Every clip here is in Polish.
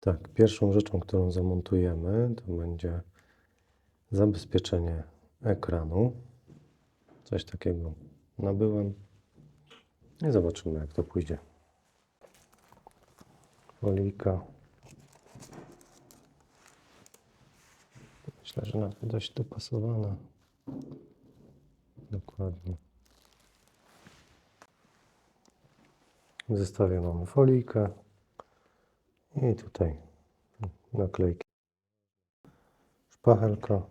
Tak, pierwszą rzeczą, którą zamontujemy, to będzie zabezpieczenie ekranu. Coś takiego nabyłem i zobaczymy, jak to pójdzie. Folijka. Myślę, że nawet dość dopasowana. Dokładnie. W zestawie mamy folijkę i tutaj naklejki. Szpachelka.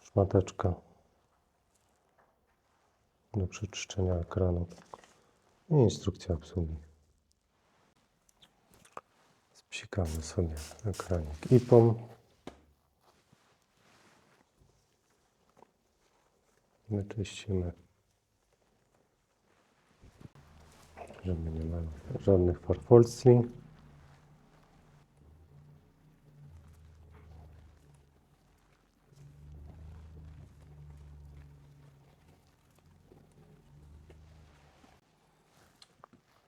Szmateczka do przeczyszczenia ekranu i instrukcja obsługi. Spsikamy sobie ekranik IPOM. Wyczyścimy, nie ma żadnych farfolstwi.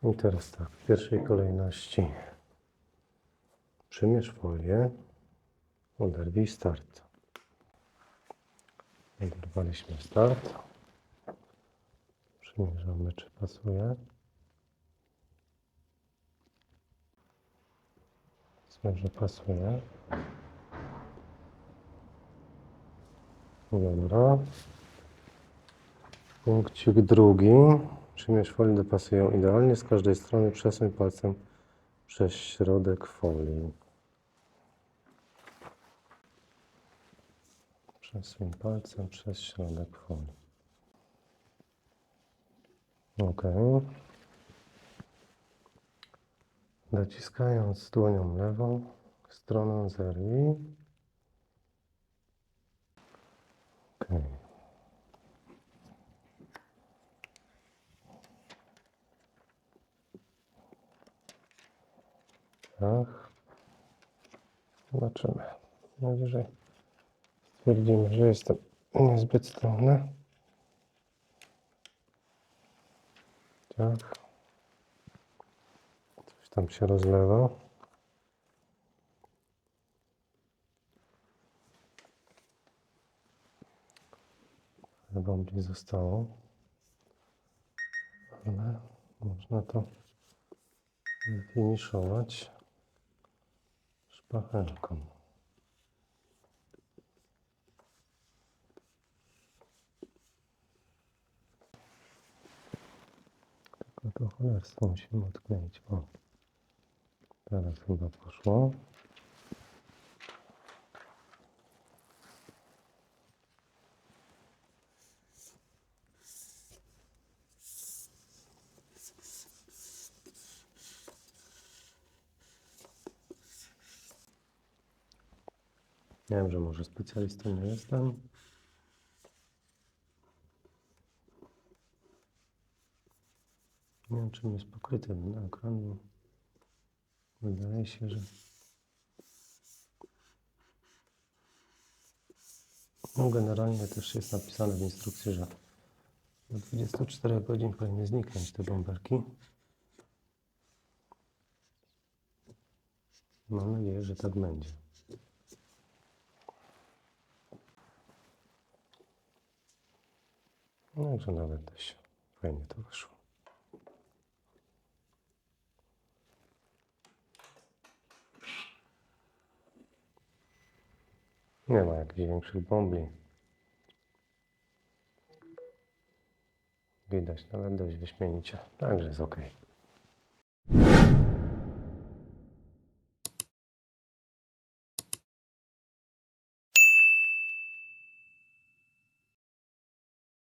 I teraz tak, w pierwszej kolejności przymierz folię, oderwij start. Oderwaliśmy start. Przymierzamy, czy pasuje. Powiedzmy, że pasuje. Dobra. Punkcik drugi. Przymierz folię dopasują idealnie. Z każdej strony przesuń palcem przez środek folii. Przesuń palcem przez środek folii. Ok. Dociskając dłonią lewą stronę zerwij. Ok. Tak. Zobaczymy. Najwyżej stwierdzimy, że jestem niezbyt stronny. Tak. Tam się rozlewa. Chyba mniej zostało. Ale można to finiszować szpachelką. Tylko to cholerstwo musimy odkleić. Teraz chyba poszło. Nie wiem, że może specjalistą nie jestem. Nie wiem, czym jest pokryty ten ekran. Wydaje się, że. No, generalnie też jest napisane w instrukcji, że do 24 godzin powinny zniknąć te bąbelki. Mam nadzieję, że tak będzie. No, że nawet dość fajnie to wyszło. Nie ma jakichś większych bombli. Widać nawet dość wyśmienicie. Także jest ok.